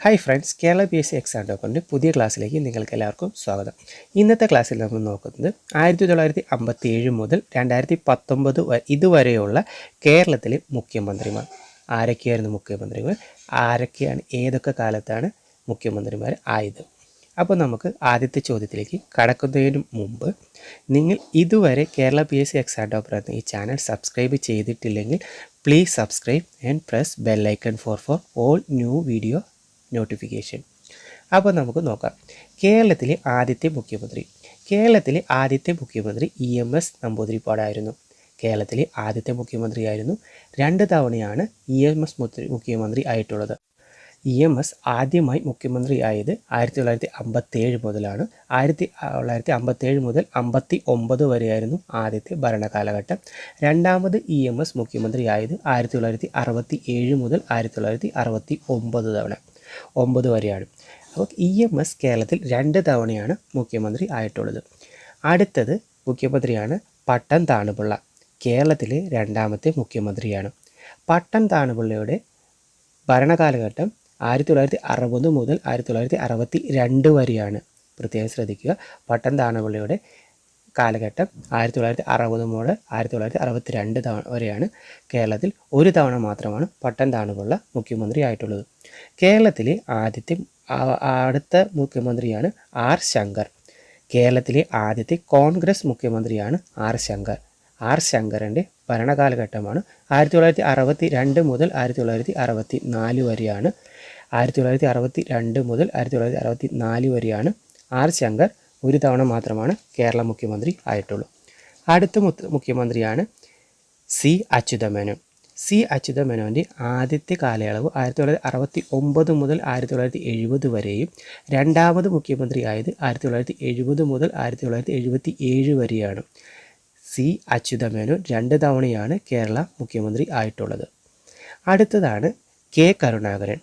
Hi friends Kerala P S C exam ടോക്കറിന്റെ പുതിയ ക്ലാസ്സിലേക്ക് നിങ്ങൾക്ക് എല്ലാവർക്കും സ്വാഗതം. ഇന്നത്തെ ക്ലാസ്സിൽ നമ്മൾ നോക്കുന്നത് ആയിരത്തി തൊള്ളായിരത്തി അമ്പത്തി ഏഴ് മുതൽ രണ്ടായിരത്തി പത്തൊമ്പത് ഇതുവരെയുള്ള കേരളത്തിലെ മുഖ്യമന്ത്രിമാർ. ആരൊക്കെയായിരുന്നു മുഖ്യമന്ത്രിമാർ? ആരൊക്കെയാണ് ഏതൊക്കെ കാലത്താണ് മുഖ്യമന്ത്രിമാർ ആയത്? അപ്പോൾ നമുക്ക് ആദ്യത്തെ ചോദ്യത്തിലേക്ക് കടക്കുന്നതിന് മുമ്പ് നിങ്ങൾ ഇതുവരെ Kerala P S C exam topper എന്ന ഈ ചാനൽ സബ്സ്ക്രൈബ് ചെയ്തിട്ടില്ലെങ്കിൽ please subscribe and press bell icon for for all new video notification അപ്പോൾ നമുക്ക് നോക്കാം. കേരളത്തിലെ ആദ്യത്തെ മുഖ്യമന്ത്രി. കേരളത്തിലെ ആദ്യത്തെ മുഖ്യമന്ത്രി ഇ എം എസ് നമ്പൂതിരിപ്പാടായിരുന്നു. കേരളത്തിലെ ആദ്യത്തെ മുഖ്യമന്ത്രിയായിരുന്നു. രണ്ട് തവണയാണ് ഇ എം എസ് മുഖ്യമന്ത്രി ആയിട്ടുള്ളത്. ഇ എം എസ് ആദ്യമായി മുഖ്യമന്ത്രി ആയത് ആയിരത്തി തൊള്ളായിരത്തി അമ്പത്തേഴ് മുതലാണ്. ആയിരത്തി തൊള്ളായിരത്തി അമ്പത്തേഴ് മുതൽ അമ്പത്തി ഒമ്പത് വരെയായിരുന്നു ആദ്യത്തെ ഭരണകാലഘട്ടം. രണ്ടാമത് ഇ എം എസ് മുഖ്യമന്ത്രി ആയത് ആയിരത്തി തൊള്ളായിരത്തി അറുപത്തി ഏഴ് മുതൽ ആയിരത്തി തൊള്ളായിരത്തി അറുപത്തി ഒമ്പത് തവണ. ഒമ്പത് വരെയാണ്. അപ്പോൾ ഇ എം എസ് കേരളത്തിൽ രണ്ട് തവണയാണ് മുഖ്യമന്ത്രി ആയിട്ടുള്ളത്. അടുത്തത് മുഖ്യമന്ത്രിയാണ് പട്ടം താണുപിള്ള. കേരളത്തിലെ രണ്ടാമത്തെ മുഖ്യമന്ത്രിയാണ്. പട്ടം താണുപിള്ളയുടെ ഭരണകാലഘട്ടം ആയിരത്തി തൊള്ളായിരത്തി അറുപത് മുതൽ ആയിരത്തി തൊള്ളായിരത്തി അറുപത്തി രണ്ട് വരെയാണ്. പ്രത്യേകം ശ്രദ്ധിക്കുക. പട്ടം താണുപിള്ളയുടെ കാലഘട്ടം ആയിരത്തി തൊള്ളായിരത്തി അറുപത് മുതൽ ആയിരത്തി തൊള്ളായിരത്തി അറുപത്തി രണ്ട് തവണ വരെയാണ് കേരളത്തിൽ ഒരു തവണ മാത്രമാണ് പട്ടം താണുപുള്ള മുഖ്യമന്ത്രി ആയിട്ടുള്ളത് കേരളത്തിലെ ആദ്യത്തെ അടുത്ത മുഖ്യമന്ത്രിയാണ് ആർ ശങ്കർ. കേരളത്തിലെ ആദ്യത്തെ കോൺഗ്രസ് മുഖ്യമന്ത്രിയാണ് ആർ ശങ്കർ. ആർ ശങ്കറിന്റെ ഭരണകാലഘട്ടമാണ് ആയിരത്തി തൊള്ളായിരത്തി അറുപത്തി രണ്ട് മുതൽ ആയിരത്തി തൊള്ളായിരത്തി അറുപത്തി നാല് വരെയാണ്. ആയിരത്തി തൊള്ളായിരത്തി അറുപത്തി രണ്ട് മുതൽ ആയിരത്തി തൊള്ളായിരത്തി അറുപത്തി നാല് വരെയാണ് ആർ ശങ്കർ ഒരു തവണ മാത്രമാണ് കേരള മുഖ്യമന്ത്രി ആയിട്ടുള്ളൂ. അടുത്ത മുഖ്യമന്ത്രിയാണ് സി അച്യുതമേനോൻ. സി അച്യുതമേനോന്റെ ആദ്യത്തെ കാലയളവ് ആയിരത്തി തൊള്ളായിരത്തി അറുപത്തി ഒമ്പത് മുതൽ ആയിരത്തി തൊള്ളായിരത്തി എഴുപത് വരെയും രണ്ടാമത് മുഖ്യമന്ത്രിയായത് ആയിരത്തി തൊള്ളായിരത്തി എഴുപത് മുതൽ ആയിരത്തി തൊള്ളായിരത്തി എഴുപത്തി ഏഴ് വരെയാണ്. സി അച്യുതമേനോൻ രണ്ട് തവണയാണ് കേരള മുഖ്യമന്ത്രി ആയിട്ടുള്ളത്. അടുത്തതാണ് കെ കരുണാകരൻ.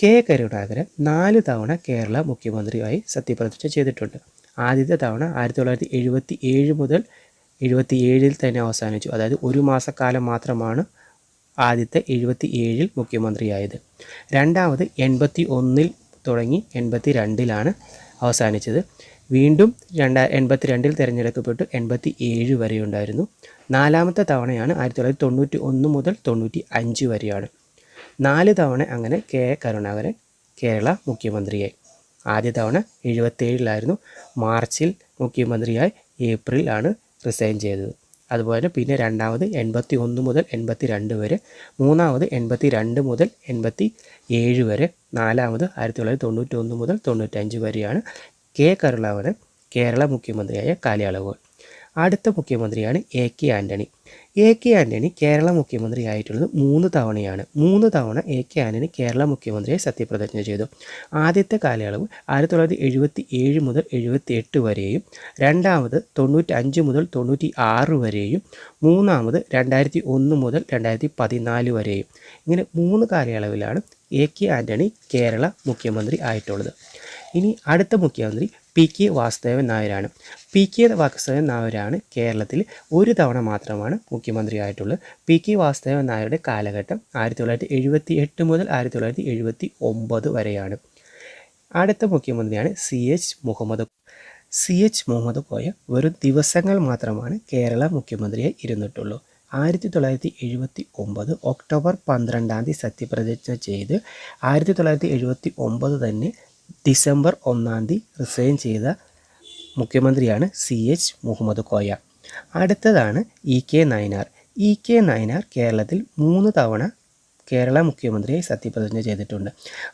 കെ കരുണാകരൻ നാല് തവണ കേരള മുഖ്യമന്ത്രിയായി സത്യപ്രതിജ്ഞ ചെയ്തിട്ടുണ്ട്. ആദ്യത്തെ തവണ ആയിരത്തി തൊള്ളായിരത്തി എഴുപത്തി ഏഴ് മുതൽ എഴുപത്തി ഏഴിൽ തന്നെ അവസാനിച്ചു. അതായത് ഒരു മാസക്കാലം മാത്രമാണ് ആദ്യത്തെ എഴുപത്തി ഏഴിൽ മുഖ്യമന്ത്രിയായത്. രണ്ടാമത് എൺപത്തി ഒന്നിൽ തുടങ്ങി എൺപത്തി രണ്ടിലാണ് അവസാനിച്ചത്. വീണ്ടും രണ്ടാ എൺപത്തി രണ്ടിൽ തിരഞ്ഞെടുക്കപ്പെട്ടു. എൺപത്തി ഏഴ് വരെ ഉണ്ടായിരുന്നു നാലാമത്തെ തവണയാണ് ആയിരത്തി തൊള്ളായിരത്തി തൊണ്ണൂറ്റി ഒന്ന് മുതൽ തൊണ്ണൂറ്റി അഞ്ച് വരെയാണ്. നാല് തവണ അങ്ങനെ കെ കരുണാകരൻ കേരള മുഖ്യമന്ത്രിയായി. ആദ്യ തവണ എഴുപത്തേഴിലായിരുന്നു മാർച്ചിൽ മുഖ്യമന്ത്രിയായി ഏപ്രിലാണ് റിസൈൻ ചെയ്തത്. അതുപോലെ പിന്നെ രണ്ടാമത് എൺപത്തി ഒന്ന് മുതൽ എൺപത്തി രണ്ട് വരെ മൂന്നാമത് എൺപത്തി രണ്ട് മുതൽ എൺപത്തി ഏഴ് വരെ നാലാമത് ആയിരത്തി തൊള്ളായിരത്തി തൊണ്ണൂറ്റി ഒന്ന് മുതൽ തൊണ്ണൂറ്റഞ്ച് വരെയാണ് കെ കരുണാകരൻ കേരള മുഖ്യമന്ത്രിയായ കാലയളവുകൾ. അടുത്ത മുഖ്യമന്ത്രിയാണ് A K Antony A K Antony Kerala മുഖ്യമന്ത്രി ആയിട്ടുള്ളത് മൂന്ന് തവണയാണ്. മൂന്ന് തവണ എ കെ ആന്റണി കേരള മുഖ്യമന്ത്രിയെ സത്യപ്രതിജ്ഞ ചെയ്തു. ആദ്യത്തെ കാലയളവ് ആയിരത്തി തൊള്ളായിരത്തി എഴുപത്തി ഏഴ് മുതൽ എഴുപത്തി എട്ട് വരെയും രണ്ടാമത് തൊണ്ണൂറ്റി അഞ്ച് മുതൽ തൊണ്ണൂറ്റി ആറ് വരെയും മൂന്നാമത് രണ്ടായിരത്തി ഒന്ന് മുതൽ രണ്ടായിരത്തി പതിനാല് വരെയും. ഇങ്ങനെ മൂന്ന് കാലയളവിലാണ് എ കെ ആന്റണി കേരള മുഖ്യമന്ത്രി ആയിട്ടുള്ളത്. ഇനി അടുത്ത മുഖ്യമന്ത്രി പി കെ വാസുദേവൻ നായരാണ്. പി കെ വാസുദേവൻ നായരാണ് കേരളത്തിൽ ഒരു തവണ മാത്രമാണ് മുഖ്യമന്ത്രിയായിട്ടുള്ളത്. പി കെ വാസുദേവൻ നായരുടെ കാലഘട്ടം ആയിരത്തി തൊള്ളായിരത്തി എഴുപത്തി എട്ട് മുതൽ ആയിരത്തി തൊള്ളായിരത്തി എഴുപത്തി ഒമ്പത് വരെയാണ്. അടുത്ത മുഖ്യമന്ത്രിയാണ് C H Muhammad. C H Muhammad Koya വെറും ദിവസങ്ങൾ മാത്രമാണ് കേരള മുഖ്യമന്ത്രിയായി ഇരുന്നിട്ടുള്ളൂ. ആയിരത്തി തൊള്ളായിരത്തി എഴുപത്തി ഒമ്പത് ഒക്ടോബർ പന്ത്രണ്ടാം തീയതി സത്യപ്രതിജ്ഞ ചെയ്ത് ആയിരത്തി തൊള്ളായിരത്തി എഴുപത്തി ഒമ്പത് തന്നെ ഡിസംബർ ഒന്നാം തീയതി റിസൈൻ ചെയ്ത മുഖ്യമന്ത്രിയാണ് സി എച്ച് മുഹമ്മദ് കോയ. അടുത്തതാണ് E K Nayanar. E K Nayanar കേരളത്തിൽ മൂന്ന് തവണ കേരള മുഖ്യമന്ത്രിയായി സത്യപ്രതിജ്ഞ ചെയ്തിട്ടുണ്ട്.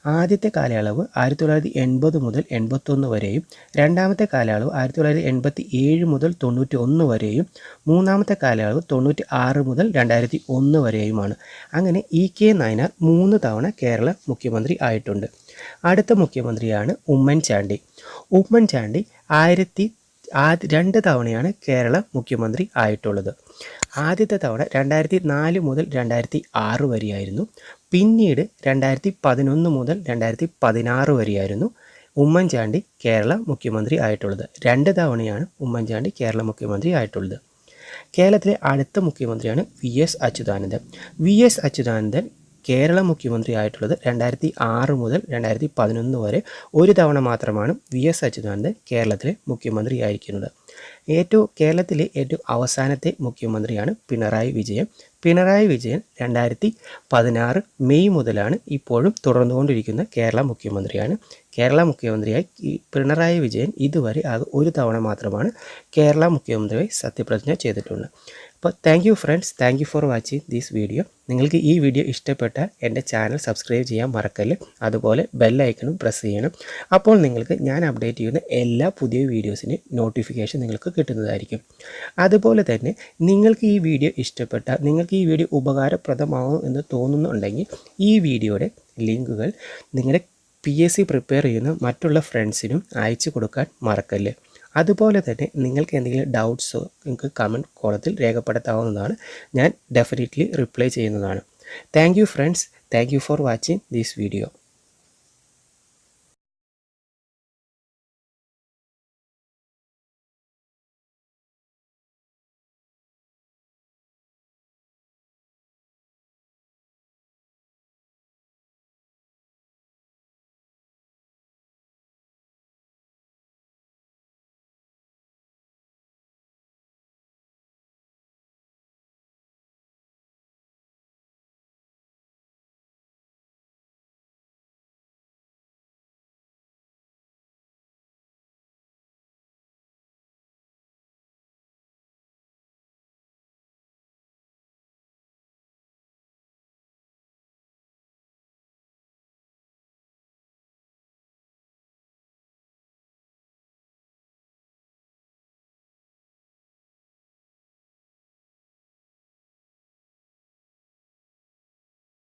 ആദ്യത്തെ കാലയളവ് ആയിരത്തി തൊള്ളായിരത്തി എൺപത് മുതൽ എൺപത്തൊന്ന് വരെയും രണ്ടാമത്തെ കാലയളവ് ആയിരത്തി തൊള്ളായിരത്തി എൺപത്തി ഏഴ് മുതൽ തൊണ്ണൂറ്റി ഒന്ന് വരെയും മൂന്നാമത്തെ കാലയളവ് തൊണ്ണൂറ്റി ആറ് മുതൽ രണ്ടായിരത്തി ഒന്ന് വരെയുമാണ്. അങ്ങനെ ഇ കെ നയനാർ മൂന്ന് തവണ കേരള മുഖ്യമന്ത്രി ആയിട്ടുണ്ട്. അടുത്ത മുഖ്യമന്ത്രിയാണ് ഉമ്മൻചാണ്ടി. ഉമ്മൻചാണ്ടി ആയിരത്തി ആദ്യ രണ്ട് തവണയാണ് കേരള മുഖ്യമന്ത്രി ആയിട്ടുള്ളത്. ആദ്യത്തെ തവണ രണ്ടായിരത്തി നാല് മുതൽ രണ്ടായിരത്തി ആറ് വരെയായിരുന്നു. പിന്നീട് രണ്ടായിരത്തി പതിനൊന്ന് മുതൽ രണ്ടായിരത്തി പതിനാറ് വരെയായിരുന്നു ഉമ്മൻചാണ്ടി കേരള മുഖ്യമന്ത്രി ആയിട്ടുള്ളത്. രണ്ട് തവണയാണ് ഉമ്മൻചാണ്ടി കേരള മുഖ്യമന്ത്രി ആയിട്ടുള്ളത്. കേരളത്തിലെ അടുത്ത മുഖ്യമന്ത്രിയാണ് V S Achuthanandan. V S Achuthanandan Kerala മുഖ്യമന്ത്രി ആയിട്ടുള്ളത് രണ്ടായിരത്തി ആറ് മുതൽ രണ്ടായിരത്തി പതിനൊന്ന് വരെ ഒരു തവണ മാത്രമാണ് വി എസ് അച്യുതാനന്ദൻ കേരളത്തിലെ മുഖ്യമന്ത്രി ആയിരിക്കുന്നത്. ഏറ്റവും കേരളത്തിലെ ഏറ്റവും അവസാനത്തെ മുഖ്യമന്ത്രിയാണ് പിണറായി വിജയൻ. പിണറായി വിജയൻ രണ്ടായിരത്തി പതിനാറ് മെയ് മുതലാണ് ഇപ്പോഴും തുടർന്നുകൊണ്ടിരിക്കുന്ന കേരള മുഖ്യമന്ത്രിയാണ്. കേരള മുഖ്യമന്ത്രിയായി പിണറായി വിജയൻ ഇതുവരെ ആകെ ഒരു തവണ മാത്രമാണ് കേരള മുഖ്യമന്ത്രിയായി സത്യപ്രതിജ്ഞ ചെയ്തിട്ടുള്ളത്. അപ്പോൾ thank you friends thank you for watching these video നിങ്ങൾക്ക് ഈ വീഡിയോ ഇഷ്ടപ്പെട്ട എന്റെ ചാനൽ സബ്സ്ക്രൈബ് ചെയ്യാൻ മറക്കല്ല്. അതുപോലെ ബെല്ലൈക്കണും പ്രസ് ചെയ്യണം. അപ്പോൾ നിങ്ങൾക്ക് ഞാൻ അപ്ഡേറ്റ് ചെയ്യുന്ന എല്ലാ പുതിയ വീഡിയോസിന്റെയും നോട്ടിഫിക്കേഷൻ നിങ്ങൾക്ക് കിട്ടുന്നതായിരിക്കും. അതുപോലെ തന്നെ നിങ്ങൾക്ക് ഈ വീഡിയോ ഇഷ്ടപ്പെട്ട നിങ്ങൾക്ക് ഈ വീഡിയോ ഉപകാരപ്രദമാകും എന്ന് തോന്നുന്നുണ്ടെങ്കിൽ ഈ വീഡിയോയുടെ ലിങ്കുകൾ നിങ്ങളുടെ പി എസ് സി പ്രിപ്പയർ ചെയ്യുന്ന മറ്റുള്ള ഫ്രണ്ട്സിനും അയച്ചു കൊടുക്കാൻ മറക്കല്ലേ? അതുപോലെ തന്നെ നിങ്ങൾക്ക് എന്തെങ്കിലും ഡൗട്ട്സോ നിങ്ങൾക്ക് കമന്റ് കോളത്തിൽ രേഖപ്പെടുത്താവുന്നതാണ്. ഞാൻ ഡെഫിനറ്റ്ലി റിപ്ലൈ ചെയ്യുന്നതാണ്. Thank you friends thank you for watching this video